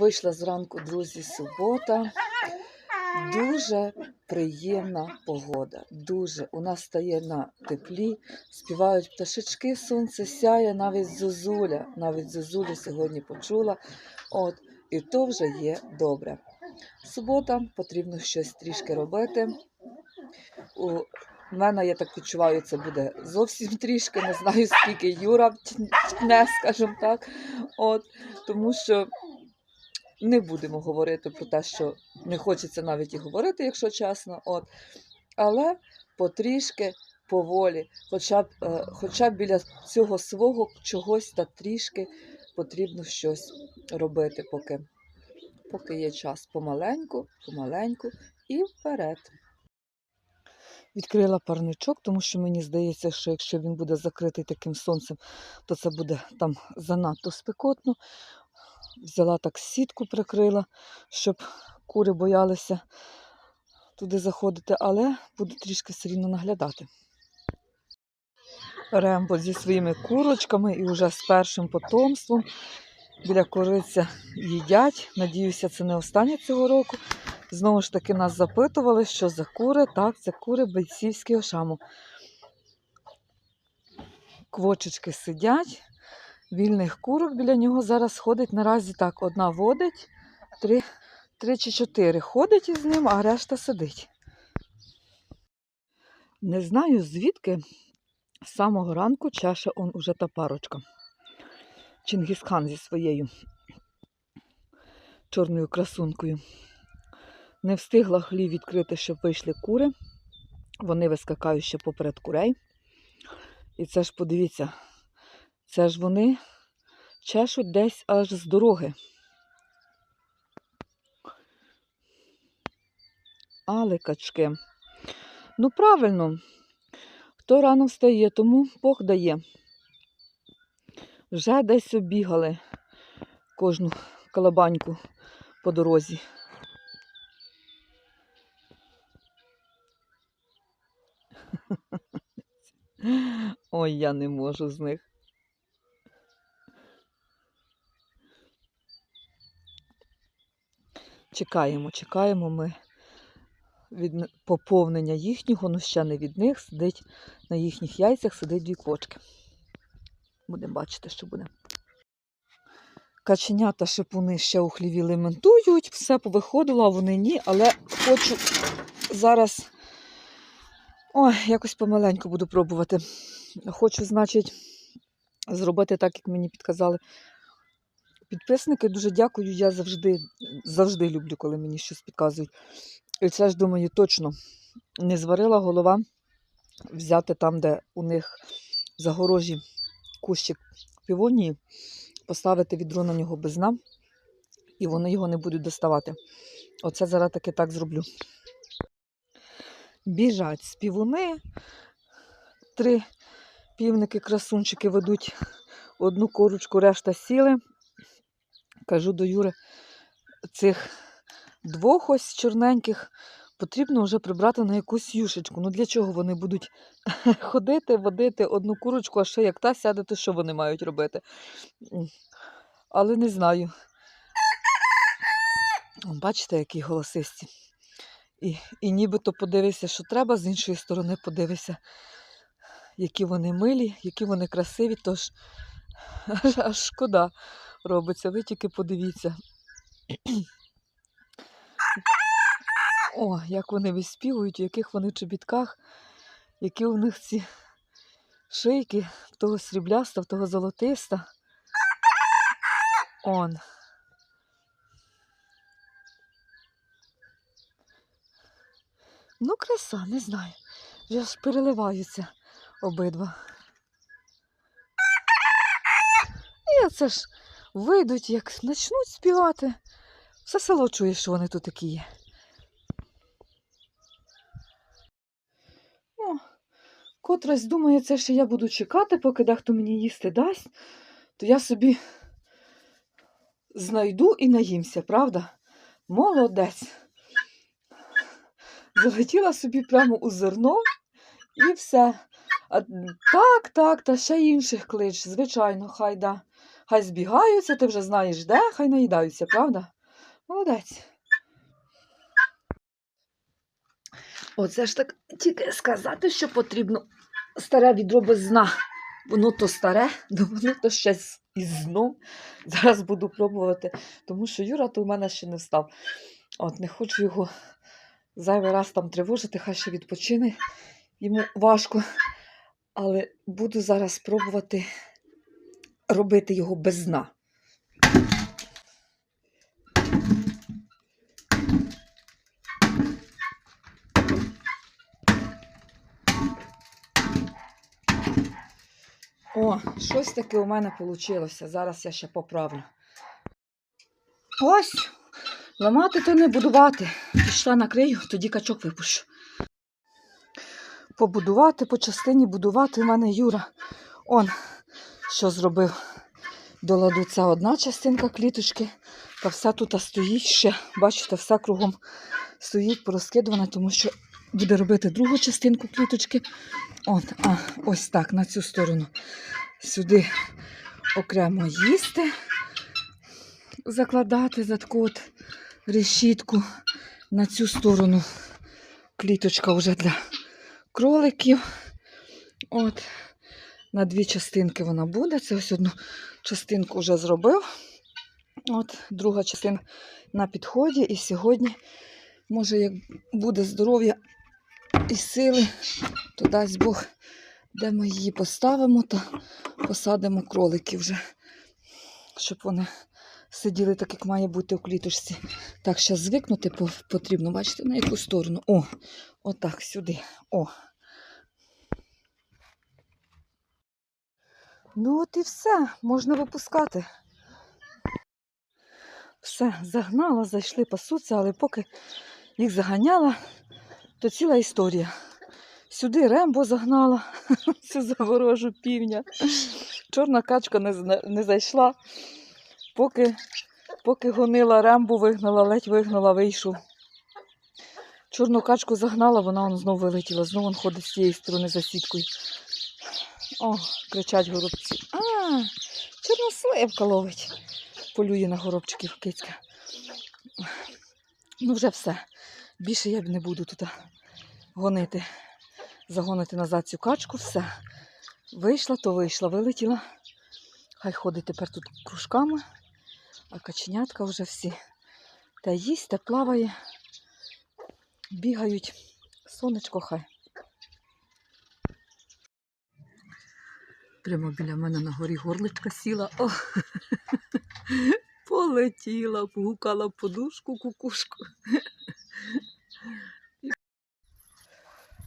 Вийшла зранку, друзі, субота. Дуже приємна погода. Дуже. У нас стає на теплі, співають пташечки, сонце сяє, навіть зозуля. Навіть зозулю сьогодні почула. От, і то вже є добре. Субота, потрібно щось трішки робити. У мене, я так відчуваю, це буде зовсім трішки, не знаю, скільки Юра тне, скажімо так. От, тому що не будемо говорити про те, що не хочеться навіть і говорити, якщо чесно. От. Але потрішки, поволі, хоча б, е, хоча б біля цього свого чогось та трішки потрібно щось робити, поки, поки є час. Помаленьку, помаленьку і вперед. Відкрила парничок, тому що мені здається, що якщо він буде закритий таким сонцем, то це буде там занадто спекотно. Взяла так сітку, прикрила, щоб кури боялися туди заходити, але буду трішки все рівно наглядати. Рембо зі своїми курочками і вже з першим потомством біля кориця їдять. Надіюся, це не останнє цього року. Знову ж таки нас запитували, що за кури. Так, це кури бойцівського шаму. Квочечки сидять, вільних курок біля нього зараз ходить наразі так. Одна водить, три, три чи чотири ходить із ним, а решта сидить. Не знаю, звідки з самого ранку чеше он уже та парочка. Чингісхан зі своєю чорною красункою. Не встигла хлів відкрити, щоб вийшли кури. Вони вискакають ще поперед курей. І це ж, подивіться, це ж вони чешуть десь аж з дороги. Але качки. Ну, правильно, хто рано встає, тому Бог дає. Вже десь обігали кожну калабаньку по дорозі. Ой, я не можу з них. Чекаємо, чекаємо ми від поповнення їхнього, ну ще не від них, сидить на їхніх яйцях, сидить дві квочки. Будемо бачити, що буде. Каченята шипуни ще у хліві лементують, все повиходило, а вони ні, але хочу зараз Ой, якось помаленьку буду пробувати. Хочу, значить, зробити так, як мені підказали. Підписники, дуже дякую. Я завжди, завжди люблю, коли мені щось підказують. І це ж думаю, точно не зварила голова взяти там, де у них загорожі кущик півонії, поставити відро на нього без дна, і вони його не будуть доставати. Оце зараз таки так зроблю біжать співуни. Три півники-красунчики ведуть одну корочку, решта сіли. Кажу до Юри, цих двох ось чорненьких потрібно вже прибрати на якусь юшечку. Ну для чого вони будуть ходити, водити одну курочку, а ще як та сяде, то що вони мають робити? Але не знаю. Бачите, які голосисті. І, і нібито подивися, що треба, з іншої сторони подивися, які вони милі, які вони красиві, тож аж, аж шкода робиться. Ви тільки подивіться. О, як вони виспівують, в яких вони чобітках, які у них ці шийки, в того срібляста, в того золотиста. Он. Ну, краса, не знаю. Вже ж переливаються обидва. І оце ж вийдуть, як почнуть співати. Все село чує, що вони тут такі є. О, котрась думає, це що я буду чекати, поки дехто мені їсти дасть, то я собі знайду і наїмся, правда? Молодець залетіла собі прямо у зерно і все. А, так, так, та ще інших клич, звичайно, хай да. Хай збігаються, ти вже знаєш де, хай наїдаються, правда? Молодець. Оце ж так тільки сказати, що потрібно старе відро без дна. Воно то старе, ну воно то ще із дном. Зараз буду пробувати, тому що Юра то в мене ще не встав. От не хочу його зайвий раз там тривожити, хай ще відпочине. Йому важко. Але буду зараз пробувати робити його без дна. О, щось таке у мене вийшло. Зараз я ще поправлю. Ось, ламати то не будувати. Пішла накрию, тоді качок випущу. Побудувати по частині будувати у мене Юра. Он що зробив. До ладу це одна частинка кліточки, та вся тут стоїть ще. Бачите, вся кругом стоїть порозкидувана, тому що буде робити другу частинку кліточки. От, а, ось так, на цю сторону. Сюди окремо їсти, закладати за таку от решітку. На цю сторону кліточка вже для кроликів. От, на дві частинки вона буде. Це ось одну частинку вже зробив. От, друга частина на підході. І сьогодні, може, як буде здоров'я і сили, то дасть Бог, де ми її поставимо, то посадимо кроликів вже, щоб вони сиділи так, як має бути у кліточці. Так, ще звикнути потрібно, бачите, на яку сторону. О, отак, сюди. О. Ну от і все, можна випускати. Все, загнала, зайшли, пасуться, але поки їх заганяла, то ціла історія. Сюди рембо загнала, цю заворожу півня. Чорна качка не, не зайшла. Поки, поки гонила рембу, вигнала, ледь вигнала, вийшов. Чорну качку загнала, вона он знову вилетіла, знову ходить з цієї сторони за сіткою. О, кричать горобці. А, чорносливка ловить. Полює на горобчиків кицька. Ну, вже все. Більше я б не буду тут гонити. Загонити назад цю качку, все. Вийшла, то вийшла, вилетіла. Хай ходить тепер тут кружками, а каченятка вже всі та їсть, та плаває, бігають. Сонечко хай. Прямо біля мене на горі горличка сіла. О, полетіла, погукала подушку, кукушку.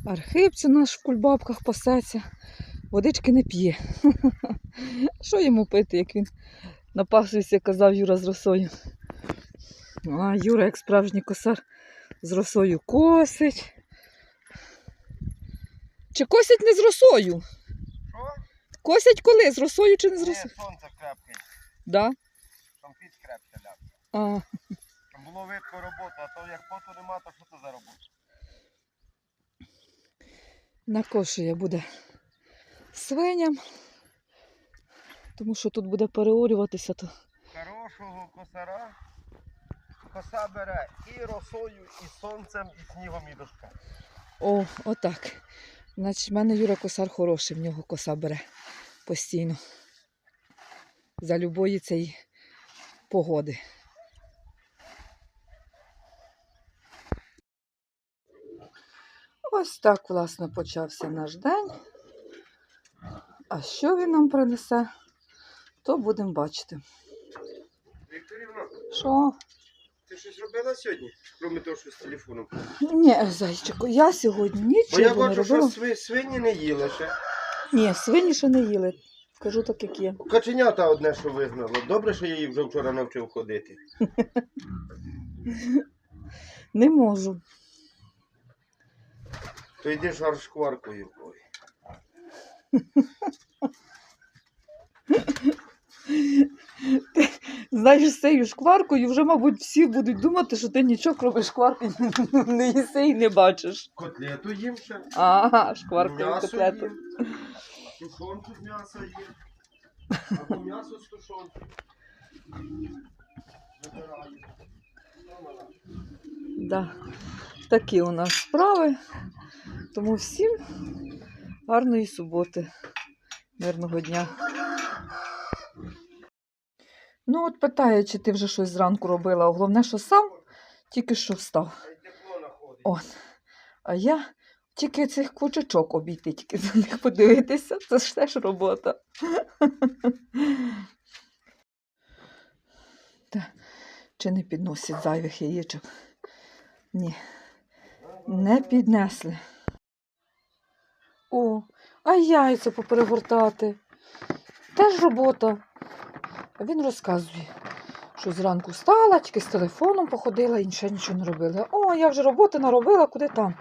Архипцю наш в кульбабках пасеться, водички не п'є. Що йому пити, як він напасився, казав Юра з росою. А Юра, як справжній косар, з росою косить. Чи косять не з росою? Косять коли? З росою чи не з росою? сонце крепке, Да? там піч крепке ляп. А, Там було видко роботу, а то як поту нема, то що це за робота? накошує буде свиням, тому що тут буде переорюватися. То... Хорошого косара коса бере і росою, і сонцем, і снігом, і дощем. О, отак. Значить, в мене Юра косар хороший, в нього коса бере постійно. За любої цієї погоди. Ось так, власне, почався наш день. А що він нам принесе, то будемо бачити. Що? Ти щось робила сьогодні? Крім того, що з телефоном. Ні, зайчику, я сьогодні Бо нічого я не бачу, що сви- свині не їли ще. Ні, свині ще не їли. Кажу так, як є. Каченята одне, що вигнало. Добре, що я її вже вчора навчив ходити. Не можу. То йди жар шкваркою. Ой. Знаєш, з цією шкваркою вже, мабуть, всі будуть думати, що ти нічого крім шкварки не їси і не бачиш. Котлету їм ще. Ага, шкваркою М'ясо котлету. Тушонку з м'яса є. Або м'ясо з тушонки. Да. Такі у нас справи. Тому всім гарної суботи, мирного дня. Ну, от питає, чи ти вже щось зранку робила. Головне, що сам тільки що встав. Хай тепло находить. О. А я тільки цих кучечок обійти, тільки за них подивитися. Це ж теж робота. Та, чи не підносять зайвих яєчок? Ні, не піднесли. О, а яйця поперегортати. Теж робота. Він розказує, що зранку встала, тільки з телефоном походила інше нічого не робила. О, я вже роботи наробила, куди там.